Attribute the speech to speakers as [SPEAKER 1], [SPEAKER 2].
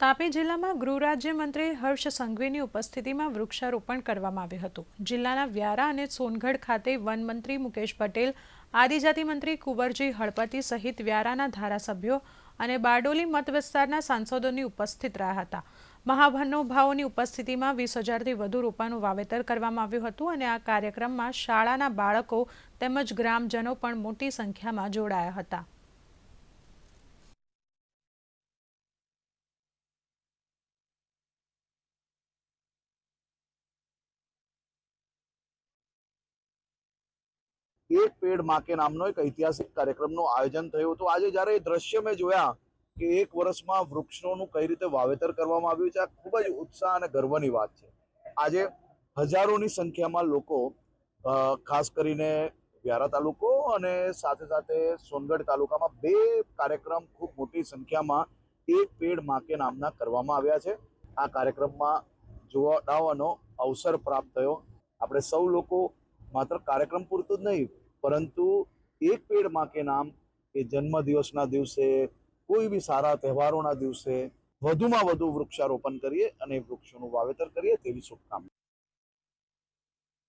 [SPEAKER 1] તાપી જિલ્લામાં ગૃહ રાજ્યમંત્રી હર્ષ સંઘવીની ઉપસ્થિતિમાં વૃક્ષારોપણ કરવામાં આવ્યું હતું. જિલ્લાના વ્યારા અને સોનગઢ ખાતે વનમંત્રી મુકેશ પટેલ, આદિજાતિ મંત્રી કુંવરજી હળપતિ સહિત વ્યારાના ધારાસભ્યો અને બારડોલી મત વિસ્તારના સાંસદોની ઉપસ્થિત રહ્યા હતા. મહાનુભાવોની ઉપસ્થિતિમાં વીસ હજારથી વધુ રોપાનું વાવેતર કરવામાં આવ્યું હતું અને આ કાર્યક્રમમાં શાળાના બાળકો તેમજ ગ્રામજનો પણ મોટી સંખ્યામાં જોડાયા હતા.
[SPEAKER 2] એક પેડ માકે નામનો એક ઐતિહાસિક કાર્યક્રમનું આયોજન થયું હતું. આજે જ્યારે એ દ્રશ્ય મેં જોયા કે એક વર્ષમાં વૃક્ષોનું કઈ રીતે વાવેતર કરવામાં આવ્યું છે, આ ખૂબ જ ઉત્સાહ અને ગર્વની વાત છે. આજે હજારોની સંખ્યામાં લોકો ખાસ કરીને વ્યારા તાલુકો અને સાથે સાથે સોનગઢ તાલુકામાં બે કાર્યક્રમ ખૂબ મોટી સંખ્યામાં એક પેડ માકે નામના કરવામાં આવ્યા છે. આ કાર્યક્રમમાં જોડાવાનો અવસર પ્રાપ્ત થયો. આપણે સૌ લોકો માત્ર કાર્યક્રમ પૂરતું જ નહીં, પરંતુ એક પેડમાં કે નામ કે જન્મદિવસના દિવસે, કોઈ બી સારા તહેવારોના દિવસે, વધુમાં વધુ વૃક્ષારોપણ કરીએ અને વૃક્ષોનું વાવેતર કરીએ તેવી શુભકામના.